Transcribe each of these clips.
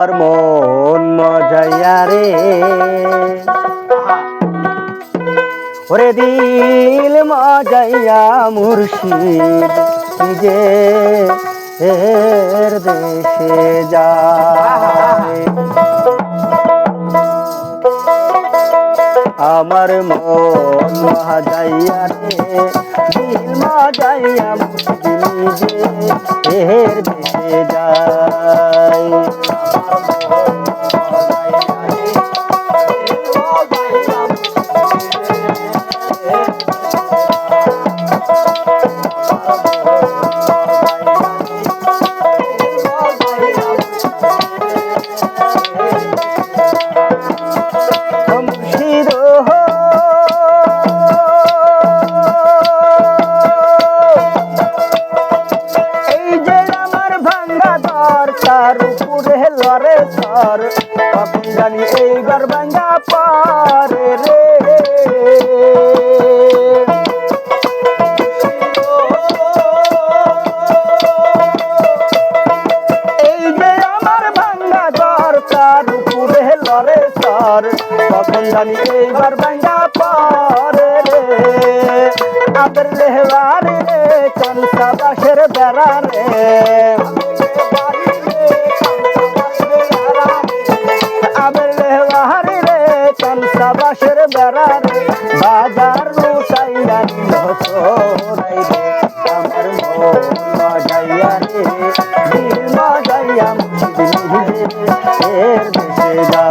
আর মন মজাইয়া রে। ওরে দিল মজাইয়া মুর্শিদ নিজে এর দেশে যায় আমার মন মজাইয়া রে, দিল মজাইয়া মুর্শিদ নিজে এর দেশে যায় সর তখন জানি এইবার ভাঙ্গা পারে রে। এই যে আমার ভাঙ্গা দর তার উপরে সর, তখন জানি এইবার ভাঙ্গা পারে রে। আদর লেহবার রে কনসা বেড়া রে। রে বাজার লুটাইয়া নিল সোরাই রে আমার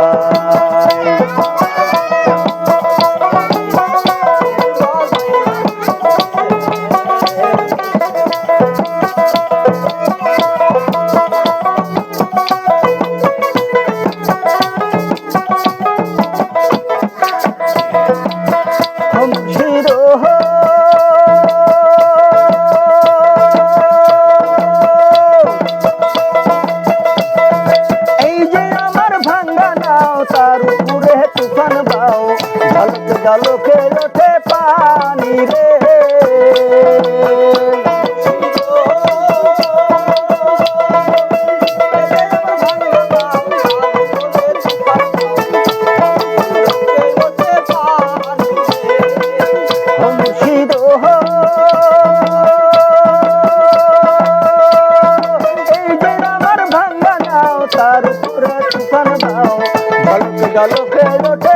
ঝলক ঝলকে ওঠে পানি রে। তার উপরে তুফান দাও। ঝলকে ঝলকে ওঠে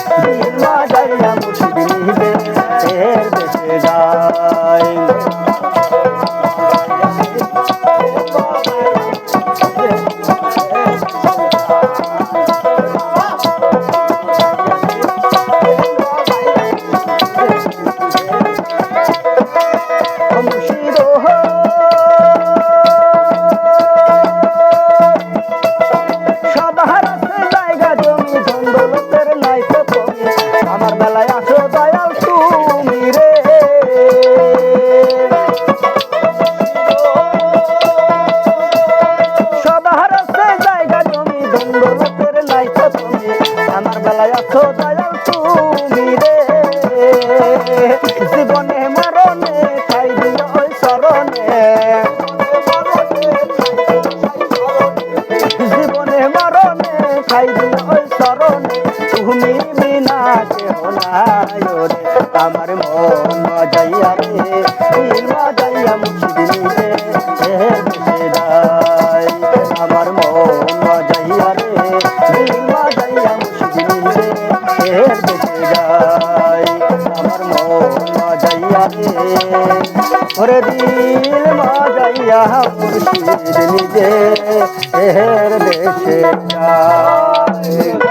মুর্শিদ ওরে দিল মজাইয়া মুর্শিদ নিজে এর দেশে যায়